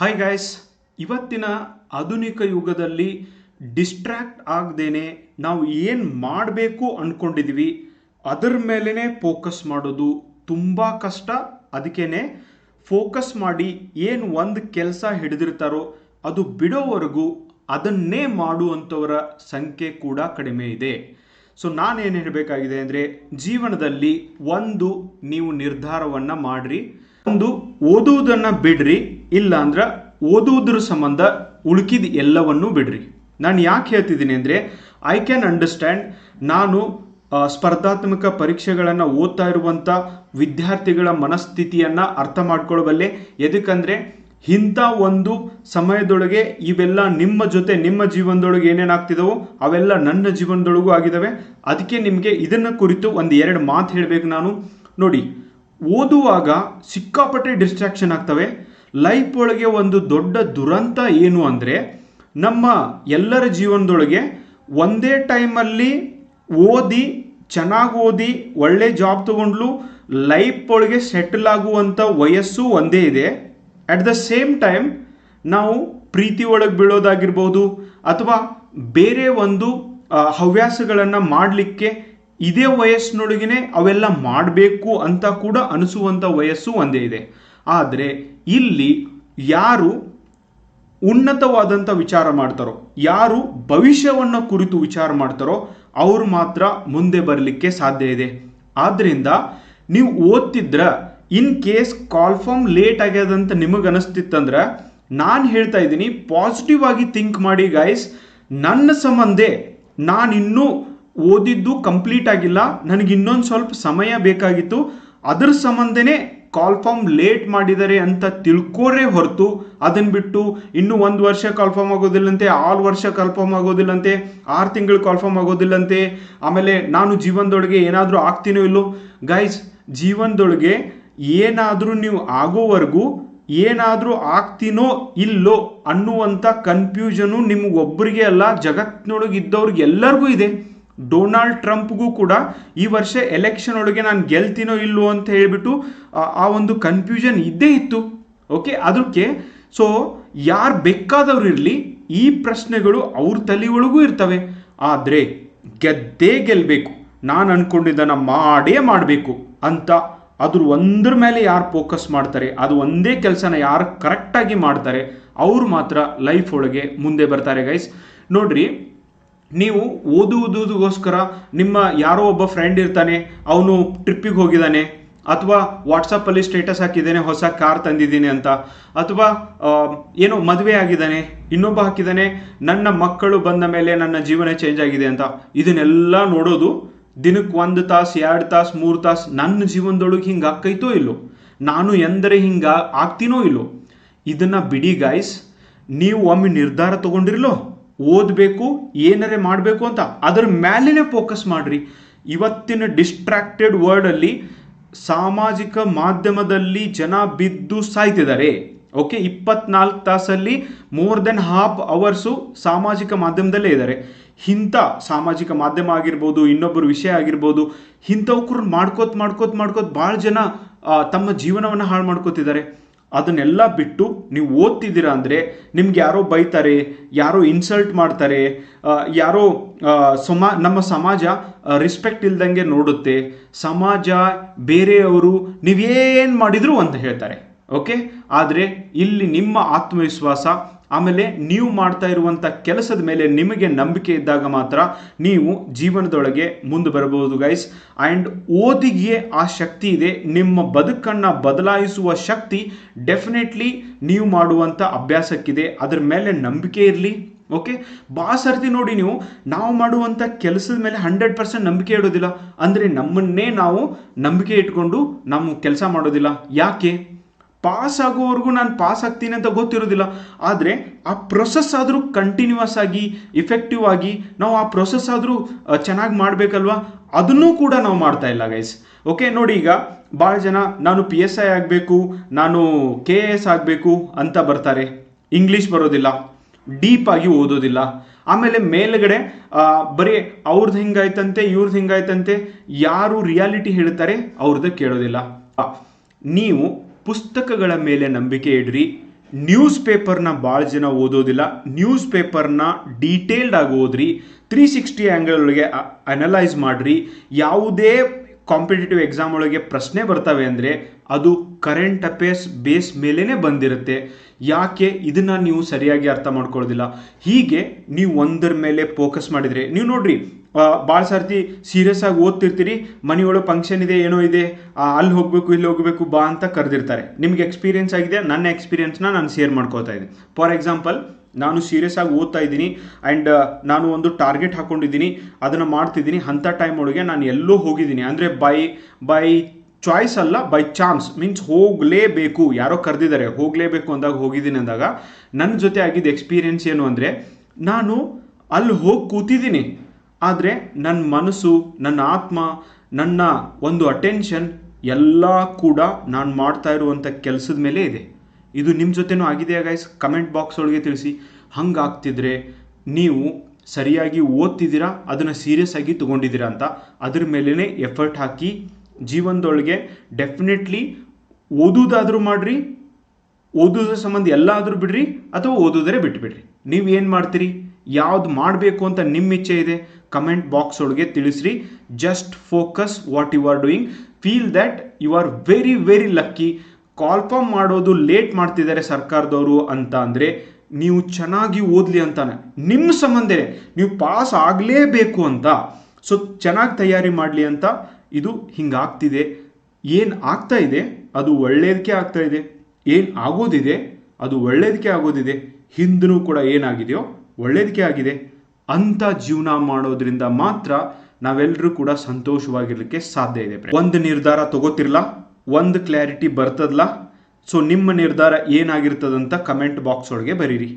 Hi guys ಇವತ್ತಿನ ಆಧುನಿಕ ಯುಗದಲ್ಲಿ ಡಿಸ್ಟ್ರ್ಯಾಕ್ಟ್ ಆಗದೇನೆ ನಾವು ಏನು ಮಾಡಬೇಕು ಅಂದ್ಕೊಂಡಿದ್ವಿ ಅದರ ಮೇಲೇ ಫೋಕಸ್ ಮಾಡೋದು ತುಂಬ ಕಷ್ಟ. ಅದಕ್ಕೇ ಫೋಕಸ್ ಮಾಡಿ ಏನು ಒಂದು ಕೆಲಸ ಹಿಡಿದಿರ್ತಾರೋ ಅದು ಬಿಡೋವರೆಗೂ ಅದನ್ನೇ ಮಾಡುವಂಥವರ ಸಂಖ್ಯೆ ಕೂಡ ಕಡಿಮೆ ಇದೆ. ಸೊ ನಾನೇನು ಹೇಳಬೇಕಾಗಿದೆ ಅಂದರೆ, ಜೀವನದಲ್ಲಿ ಒಂದು ನೀವು ನಿರ್ಧಾರವನ್ನು ಮಾಡ್ರಿ. ಒಂದು ಓದುವುದನ್ನ ಬಿಡ್ರಿ ಇಲ್ಲ ಅಂದ್ರೆ ಓದುವುದ್ರ ಸಂಬಂಧ ಉಳುಕಿದ ಎಲ್ಲವನ್ನೂ ಬಿಡ್ರಿ. ನಾನು ಯಾಕೆ ಹೇಳ್ತಿದ್ದೀನಿ ಅಂದರೆ ಐ ಕ್ಯಾನ್ ಅಂಡರ್ಸ್ಟ್ಯಾಂಡ್ ನಾನು ಸ್ಪರ್ಧಾತ್ಮಕ ಪರೀಕ್ಷೆಗಳನ್ನು ಓದ್ತಾ ಇರುವಂಥ ವಿದ್ಯಾರ್ಥಿಗಳ ಮನಸ್ಥಿತಿಯನ್ನು ಅರ್ಥ ಮಾಡ್ಕೊಳ್ಬಲ್ಲೆ ಎದಕ್ಕಂದರೆ ಇಂಥ ಒಂದು ಸಮಯದೊಳಗೆ ಇವೆಲ್ಲ ನಿಮ್ಮ ಜೊತೆ, ನಿಮ್ಮ ಜೀವನದೊಳಗೆ ಏನೇನಾಗ್ತಿದವೋ ಅವೆಲ್ಲ ನನ್ನ ಜೀವನದೊಳಗೂ ಆಗಿದ್ದಾವೆ ಅದಕ್ಕೆ ನಿಮಗೆ ಇದನ್ನು ಕುರಿತು ಒಂದು ಎರಡು ಮಾತು ಹೇಳಬೇಕು ನಾನು. ನೋಡಿ ಓದುವಾಗ ಸಿಕ್ಕಾಪಟ್ಟೆ ಡಿಸ್ಟ್ರಾಕ್ಷನ್ ಆಗ್ತವೆ. ಲೈಫ್ ಒಳಗೆ ಒಂದು ದೊಡ್ಡ ದುರಂತ ಏನು ಅಂದರೆ ನಮ್ಮ ಎಲ್ಲರ ಜೀವನದೊಳಗೆ ಒಂದೇ ಟೈಮಲ್ಲಿ ಓದಿ, ಚೆನ್ನಾಗಿ ಓದಿ, ಒಳ್ಳೆ ಜಾಬ್ ತೊಗೊಂಡ್ಲು ಲೈಫ್ ಒಳಗೆ ಸೆಟಲ್ ಆಗುವಂಥ ವಯಸ್ಸು ಒಂದೇ ಇದೆ. ಅಟ್ ದ ಸೇಮ್ ಟೈಮ್ ನಾವು ಪ್ರೀತಿ ಒಳಗೆ ಬೀಳೋದಾಗಿರ್ಬೋದು ಅಥವಾ ಬೇರೆ ಒಂದು ಹವ್ಯಾಸಗಳನ್ನು ಮಾಡಲಿಕ್ಕೆ ಇದೇ ವಯಸ್ಸಿನೊಳಗೇನೆ ಅವೆಲ್ಲ ಮಾಡಬೇಕು ಅಂತ ಕೂಡ ಅನಿಸುವಂಥ ವಯಸ್ಸು ಒಂದೇ ಇದೆ. ಆದರೆ ಇಲ್ಲಿ ಯಾರು ಉನ್ನತವಾದಂಥ ವಿಚಾರ ಮಾಡ್ತಾರೋ, ಯಾರು ಭವಿಷ್ಯವನ್ನು ಕುರಿತು ವಿಚಾರ ಮಾಡ್ತಾರೋ, ಅವರು ಮಾತ್ರ ಮುಂದೆ ಬರಲಿಕ್ಕೆ ಸಾಧ್ಯ ಇದೆ. ಆದ್ದರಿಂದ ನೀವು ಓದ್ತಿದ್ರ, ಇನ್ ಕೇಸ್ ಕಾಲ್ಫಾರ್ಮ್ ಲೇಟ್ ಆಗ್ಯದಂತ ನಿಮಗೆ ಅನಿಸ್ತಿತ್ತಂದ್ರೆ, ನಾನು ಹೇಳ್ತಾ ಇದ್ದೀನಿ, ಪಾಸಿಟಿವ್ ಆಗಿ ಥಿಂಕ್ ಮಾಡಿ ಗೈಸ್ ನನ್ನ ಸಂಬಂಧೆ ನಾನಿನ್ನೂ ಓದಿದ್ದು ಕಂಪ್ಲೀಟ್ ಆಗಿಲ್ಲ. ನನಗೆ ಇನ್ನೊಂದು ಸ್ವಲ್ಪ ಸಮಯ ಬೇಕಾಗಿತ್ತು. ಅದರ ಸಂಬಂಧನೇ ಕಾಲ್ ಫಾರ್ಮ್ ಲೇಟ್ ಮಾಡಿದ್ದಾರೆ ಅಂತ ತಿಳ್ಕೊರೆ ಹೊರತು ಅದನ್ನು ಬಿಟ್ಟು ಇನ್ನು ಒಂದು ವರ್ಷ ಕಾಲ್ ಫಾರ್ಮ್ ಆಗೋದಿಲ್ಲಂತೆ, ಆರು ವರ್ಷ ಕಾಲ್ ಫಾರ್ಮ್ ಆಗೋದಿಲ್ಲಂತೆ, ಆರು ತಿಂಗಳು ಕಾಲ್ ಫಾರ್ಮ್ ಆಗೋದಿಲ್ಲಂತೆ. ಆಮೇಲೆ ನಾನು ಜೀವನದೊಳಗೆ ಏನಾದರೂ ಆಗ್ತೀನೋ ಇಲ್ಲೋ? ಗೈಸ್ ಜೀವನದೊಳಗೆ ಏನಾದರೂ ನೀವು ಆಗೋವರೆಗೂ ಏನಾದರೂ ಆಗ್ತೀನೋ ಇಲ್ಲೋ ಅನ್ನುವಂಥ ಕನ್ಫ್ಯೂಷನು ನಿಮಗೊಬ್ಬರಿಗೆ ಅಲ್ಲ ಜಗತ್ತಿನೊಳಗೆ ಇದ್ದವ್ರಿಗೆ ಎಲ್ಲರಿಗೂ ಇದೆ. ಡೊನಾಲ್ಡ್ ಟ್ರಂಪ್ಗೂ ಕೂಡ ಈ ವರ್ಷ ಎಲೆಕ್ಷನ್ ಒಳಗೆ ನಾನು ಗೆಲ್ತೀನೋ ಇಲ್ಲೋ ಅಂತ ಹೇಳಿಬಿಟ್ಟು, ಆ- ಒಂದು ಕನ್ಫ್ಯೂಷನ್ ಇದ್ದೇ ಇತ್ತು. ಓಕೆ ಅದಕ್ಕೆ ಸೊ ಯಾರು ಬೇಕಾದವ್ರು ಇರಲಿ, ಈ ಪ್ರಶ್ನೆಗಳು ಅವ್ರ ತಲೆ ಒಳಗೂ ಇರ್ತವೆ. ಆದರೆ, ಗೆದ್ದೇ ಗೆಲ್ಲಬೇಕು ನಾನು ಅಂದ್ಕೊಂಡಿದ್ದನ್ನು ಮಾಡೇ ಮಾಡಬೇಕು ಅಂತ ಅದ್ರ ಒಂದ್ರ ಮೇಲೆ ಯಾರು ಫೋಕಸ್ ಮಾಡ್ತಾರೆ, ಅದು ಒಂದೇ ಕೆಲಸನ ಯಾರು ಕರೆಕ್ಟಾಗಿ ಮಾಡ್ತಾರೆ, ಅವ್ರು ಮಾತ್ರ ಲೈಫ್ ಒಳಗೆ ಮುಂದೆ ಬರ್ತಾರೆ ಗೈಸ್ ನೋಡ್ರಿ ನೀವು ಓದುವುದಕ್ಕೋಸ್ಕರ ನಿಮ್ಮ ಯಾರೋ ಒಬ್ಬ ಫ್ರೆಂಡ್ ಇರ್ತಾನೆ, ಅವನು ಟ್ರಿಪ್ಪಿಗೆ ಹೋಗಿದ್ದಾನೆ, ಅಥವಾ ವಾಟ್ಸಪ್ಪಲ್ಲಿ ಸ್ಟೇಟಸ್ ಹಾಕಿದ್ದಾನೆ, ಹೊಸ ಕಾರ್ ತಂದಿದ್ದೀನಿ ಅಂತ, ಅಥವಾ ಏನೋ ಮದುವೆ ಆಗಿದ್ದಾನೆ, ಇನ್ನೊಬ್ಬ ಹಾಕಿದ್ದಾನೆ, ನನ್ನ ಮಕ್ಕಳು ಬಂದ ಮೇಲೆ ನನ್ನ ಜೀವನ ಚೇಂಜ್ ಆಗಿದೆ ಅಂತ, ಇದನ್ನೆಲ್ಲ ನೋಡೋದು ದಿನಕ್ಕೆ ಒಂದು ತಾಸು, ಎರಡು ತಾಸು, ಮೂರು ತಾಸು, ನನ್ನ ಜೀವನದೊಳಗೆ ಹಿಂಗೆ ಹಾಕೈತೋ ಇಲ್ಲೋ, ನಾನು ಎಂದರೆ ಹಿಂಗೆ ಆಗ್ತೀನೋ ಇಲ್ಲೋ, ಇದನ್ನು ಬಿಡಿ ಗಾಯ್ಸ್ ನೀವು ಒಮ್ಮೆ ನಿರ್ಧಾರ ತಗೊಂಡಿರ್ಲೋ ಓದಬೇಕು, ಏನಾರೆ ಮಾಡಬೇಕು ಅಂತ. ಅದರ ಮೇಲೇನೆ ಫೋಕಸ್ ಮಾಡ್ರಿ. ಇವತ್ತಿನ ಡಿಸ್ಟ್ರಾಕ್ಟೆಡ್ ವರ್ಲ್ಡಲ್ಲಿ ಸಾಮಾಜಿಕ ಮಾಧ್ಯಮದಲ್ಲಿ ಜನ ಬಿದ್ದು ಸಾಯ್ತಿದ್ದಾರೆ. ಓಕೆ ಇಪ್ಪತ್ನಾಲ್ಕು ತಾಸಲ್ಲಿ ಮೋರ್ ದೆನ್ ಹಾಫ್ ಅವರ್ಸು ಸಾಮಾಜಿಕ ಮಾಧ್ಯಮದಲ್ಲೇ ಇದ್ದಾರೆ. ಇಂಥ ಸಾಮಾಜಿಕ ಮಾಧ್ಯಮ ಆಗಿರ್ಬೋದು, ಇನ್ನೊಬ್ಬರು ವಿಷಯ ಆಗಿರ್ಬೋದು ಇಂಥವ್ರು ಮಾಡ್ಕೋತ ಮಾಡ್ಕೋತ ಮಾಡ್ಕೋತ ಭಾಳ ಜನ ತಮ್ಮ ಜೀವನವನ್ನು ಹಾಳು ಮಾಡ್ಕೋತಿದ್ದಾರೆ. ಅದನ್ನೆಲ್ಲ ಬಿಟ್ಟು ನೀವು ಓದ್ತಿದ್ದೀರಾ ಅಂದರೆ ನಿಮ್ಗೆ ಯಾರೋ ಬೈತಾರೆ, ಯಾರೋ ಇನ್ಸಲ್ಟ್ ಮಾಡ್ತಾರೆ ಯಾರೋ ಸಮಾ, ನಮ್ಮ ಸಮಾಜ ರಿಸ್ಪೆಕ್ಟ್ ಇಲ್ದಂಗೆ ನೋಡುತ್ತೆ. ಸಮಾಜ ಬೇರೆಯವರು ನೀವೇನು ಮಾಡಿದ್ರು ಅಂತ ಹೇಳ್ತಾರೆ. ಓಕೆ ಆದರೆ ಇಲ್ಲಿ ನಿಮ್ಮ ಆತ್ಮವಿಶ್ವಾಸ ಆಮೇಲೆ ನೀವು ಮಾಡ್ತಾ ಇರುವಂಥ ಕೆಲಸದ ಮೇಲೆ ನಿಮಗೆ ನಂಬಿಕೆ ಇದ್ದಾಗ ಮಾತ್ರ ನೀವು ಜೀವನದೊಳಗೆ ಮುಂದೆ ಬರಬಹುದು ಗೈಸ್ ಆ್ಯಂಡ್ ಓದಿಗೆ ಆ ಶಕ್ತಿ ಇದೆ. ನಿಮ್ಮ ಬದುಕನ್ನು ಬದಲಾಯಿಸುವ ಶಕ್ತಿ ಡೆಫಿನೆಟ್ಲಿ ನೀವು ಮಾಡುವಂಥ ಅಭ್ಯಾಸಕ್ಕಿದೆ. ಅದ್ರ ಮೇಲೆ ನಂಬಿಕೆ ಇರಲಿ ಓಕೆ ಬಾ ಸರ್ತಿ ನೋಡಿ ನೀವು, ನಾವು ಮಾಡುವಂಥ ಕೆಲಸದ ಮೇಲೆ ಹಂಡ್ರೆಡ್ ಪರ್ಸೆಂಟ್ ನಂಬಿಕೆ ಇಡೋದಿಲ್ಲ. ಅಂದರೆ ನಮ್ಮನ್ನೇ ನಾವು ನಂಬಿಕೆ ಇಟ್ಕೊಂಡು ನಾವು ಕೆಲಸ ಮಾಡೋದಿಲ್ಲ. ಯಾಕೆ? ಪಾಸ್ ಆಗೋವರೆಗೂ ನಾನು ಪಾಸ್ ಆಗ್ತೀನಿ ಅಂತ ಗೊತ್ತಿರೋದಿಲ್ಲ. ಆದರೆ ಆ ಪ್ರೊಸೆಸ್ ಆದರೂ ಕಂಟಿನ್ಯೂಸ್ ಆಗಿ ಇಫೆಕ್ಟಿವ್ ಆಗಿ ನಾವು ಆ ಪ್ರೊಸೆಸ್ ಆದರೂ ಚೆನ್ನಾಗಿ ಮಾಡಬೇಕಲ್ವಾ? ಅದನ್ನೂ ಕೂಡ ನಾವು ಮಾಡ್ತಾ ಇಲ್ಲ ಗೈಸ್ ಓಕೆ ನೋಡಿ ಈಗ ಭಾಳ ಜನ ನಾನು ಪಿ ಎಸ್ ಐ ಆಗಬೇಕು, ನಾನು ಕೆ ಎ ಎಸ್ ಆಗಬೇಕು ಅಂತ ಬರ್ತಾರೆ. ಇಂಗ್ಲೀಷ್ ಬರೋದಿಲ್ಲ. ಡೀಪ್ ಆಗಿ ಓದೋದಿಲ್ಲ. ಆಮೇಲೆ ಮೇಲ್ಗಡೆ ಬರೀ ಅವ್ರದ್ದು ಹಿಂಗಾಯ್ತಂತೆ ಇವ್ರದ್ದು ಹಿಂಗಾಯ್ತಂತೆ, ಯಾರು ರಿಯಾಲಿಟಿ ಹೇಳ್ತಾರೆ ಅವ್ರದ್ದು ಕೇಳೋದಿಲ್ಲ. ನೀವು ಪುಸ್ತಕಗಳ ಮೇಲೆ ನಂಬಿಕೆ ಇಡ್ರಿ. ನ್ಯೂಸ್ ಪೇಪರ್ನ ಭಾಳ ಜನ ಓದೋದಿಲ್ಲ. ನ್ಯೂಸ್ ಪೇಪರ್ನ ಡೀಟೇಲ್ಡ್ ಆಗಿ ಓದ್ರಿ. ತ್ರೀ ಸಿಕ್ಸ್ಟಿ ಆ್ಯಂಗಲ್ ಒಳಗೆ ಅನಲೈಸ್ ಮಾಡಿರಿ. ಯಾವುದೇ ಕಾಂಪಿಟೇಟಿವ್ ಎಕ್ಸಾಮ್ ಒಳಗೆ ಪ್ರಶ್ನೆ ಬರ್ತವೆ ಅಂದರೆ ಅದು ಕರೆಂಟ್ ಅಫೇರ್ಸ್ ಬೇಸ್ ಮೇಲೇ ಬಂದಿರುತ್ತೆ. ಯಾಕೆ? ಇದನ್ನು ನೀವು ಸರಿಯಾಗಿ ಅರ್ಥ ಮಾಡ್ಕೊಳ್ಳೋದಿಲ್ಲ ಹೀಗೆ ನೀವು ಒಂದರ ಮೇಲೆ ಫೋಕಸ್ ಮಾಡಿದರೆ, ನೀವು ನೋಡ್ರಿ ಭಾಳ ಸರ್ತಿ ಸೀರಿಯಸ್ ಆಗಿ ಓದ್ತಿರ್ತೀರಿ, ಮನೆಯೊಳಗೆ ಫಂಕ್ಷನ್ ಇದೆ, ಏನೋ ಇದೆ ಅಲ್ಲಿ ಹೋಗಬೇಕು, ಇಲ್ಲಿ ಹೋಗಬೇಕು, ಬಾ ಅಂತ ಕರೆದಿರ್ತಾರೆ. ನಿಮ್ಗೆ ಎಕ್ಸ್ಪೀರಿಯನ್ಸ್ ಆಗಿದೆ, ನನ್ನ ಎಕ್ಸ್ಪೀರಿಯನ್ಸ್ನ ನಾನು ಶೇರ್ ಮಾಡ್ಕೋತಾ ಇದ್ದೀನಿ. ಫಾರ್ ಎಕ್ಸಾಂಪಲ್ ನಾನು ಸೀರಿಯಸ್ ಆಗಿ ಓದ್ತಾ ಇದ್ದೀನಿ ಆ್ಯಂಡ್ ನಾನು ಒಂದು ಟಾರ್ಗೆಟ್ ಹಾಕೊಂಡಿದ್ದೀನಿ, ಅದನ್ನು ಮಾಡ್ತಿದ್ದೀನಿ ಅಂಥ ಟೈಮ್ ಒಳಗೆ ನಾನು ಎಲ್ಲೋ ಹೋಗಿದ್ದೀನಿ. ಅಂದರೆ ಬೈ ಬೈ ಚಾಯ್ಸ್ ಅಲ್ಲ ಬೈ ಚಾನ್ಸ್ ಮೀನ್ಸ್ ಹೋಗಲೇಬೇಕು. ಯಾರೋ ಕರೆದಿದ್ದಾರೆ, ಹೋಗಲೇಬೇಕು ಅಂದಾಗ, ಹೋಗಿದ್ದೀನಿ ಅಂದಾಗ ನನ್ನ ಜೊತೆ ಆಗಿದ್ದ ಎಕ್ಸ್ಪೀರಿಯನ್ಸ್ ಏನು ಅಂದರೆ, ನಾನು ಅಲ್ಲಿ ಹೋಗಿ ಕೂತಿದ್ದೀನಿ. ಆದರೆ ನನ್ನ ಮನಸ್ಸು, ನನ್ನ ಆತ್ಮ, ನನ್ನ ಒಂದು ಅಟೆನ್ಷನ್ ಎಲ್ಲ ಕೂಡ ನಾನು ಮಾಡ್ತಾ ಇರುವಂಥ ಕೆಲಸದ ಮೇಲೆ ಇದೆ. ಇದು ನಿಮ್ಮ ಜೊತೆನೂ ಆಗಿದೆಯಾ ಗೈಸ್ ಕಮೆಂಟ್ ಬಾಕ್ಸ್ ಒಳಗೆ ತಿಳಿಸಿ. ಹಂಗಾಗ್ತಿದ್ರೆ ನೀವು ಸರಿಯಾಗಿ ಓದ್ತಿದ್ದೀರಾ, ಅದನ್ನು ಸೀರಿಯಸ್ ಆಗಿ ತೊಗೊಂಡಿದ್ದೀರಾ ಅಂತ ಅದ್ರ ಮೇಲೇ ಎಫರ್ಟ್ ಹಾಕಿ ಜೀವನದೊಳಗೆ ಡೆಫಿನೆಟ್ಲಿ ಓದೋದಾದರೂ ಮಾಡಿರಿ ಓದೋದ್ರ ಸಂಬಂಧ ಎಲ್ಲ ಆದರೂ ಬಿಡ್ರಿ ಅಥವಾ ಓದೋದರೆ ಬಿಟ್ಬಿಡ್ರಿ. ನೀವು ಏನು ಮಾಡ್ತೀರಿ? ಯಾವ್ದು ಮಾಡಬೇಕು ಅಂತ ನಿಮ್ಮ ಇಚ್ಛೆ ಇದೆ ಕಮೆಂಟ್ ಬಾಕ್ಸ್ ಒಳಗೆ ತಿಳಿಸ್ರಿ. Just focus what you are doing feel that you are very very lucky ಕಾಲ್ಫಾರ್ಮ್ ಮಾಡೋದು ಲೇಟ್ ಮಾಡ್ತಿದ್ದಾರೆ ಸರ್ಕಾರದವರು ಅಂತ ಅಂದರೆ ನೀವು ಚೆನ್ನಾಗಿ ಓದಲಿ ಅಂತಾನೆ. ನಿಮ್ಮ ಸಂಬಂಧನೇ ನೀವು ಪಾಸ್ ಆಗಲೇಬೇಕು ಅಂತ. ಸೊ ಚೆನ್ನಾಗಿ ತಯಾರಿ ಮಾಡಲಿ ಅಂತ ಇದು ಹಿಂಗಾಗ್ತಿದೆ. ಏನು ಆಗ್ತಾ ಇದೆ? ಅದು ಒಳ್ಳೇದಕ್ಕೆ ಆಗ್ತಾ ಇದೆ. ಏನು ಆಗೋದಿದೆ? ಅದು ಒಳ್ಳೇದಕ್ಕೆ ಆಗೋದಿದೆ. ಹಿಂದೂ ಕೂಡ ಏನಾಗಿದೆಯೋ ಒಳ್ಳೇದಕ್ಕೆ ಆಗಿದೆ. ಅಂತ ಜೀವನ ಮಾಡೋದ್ರಿಂದ ಮಾತ್ರ ನಾವೆಲ್ಲರೂ ಕೂಡ ಸಂತೋಷವಾಗಿರ್ಲಿಕ್ಕೆ ಸಾಧ್ಯ ಇದೆ ಒಂದು ನಿರ್ಧಾರ ತಗೋತಿರ್ಲ, ಒಂದು ಕ್ಲಾರಿಟಿ ಬರ್ತದಲ್ಲ ಸೊ ನಿಮ್ಮ ನಿರ್ಧಾರ ಏನಾಗಿರ್ತದಂತ ಕಮೆಂಟ್ ಬಾಕ್ಸ್ ಒಳಗೆ ಬರೀರಿ.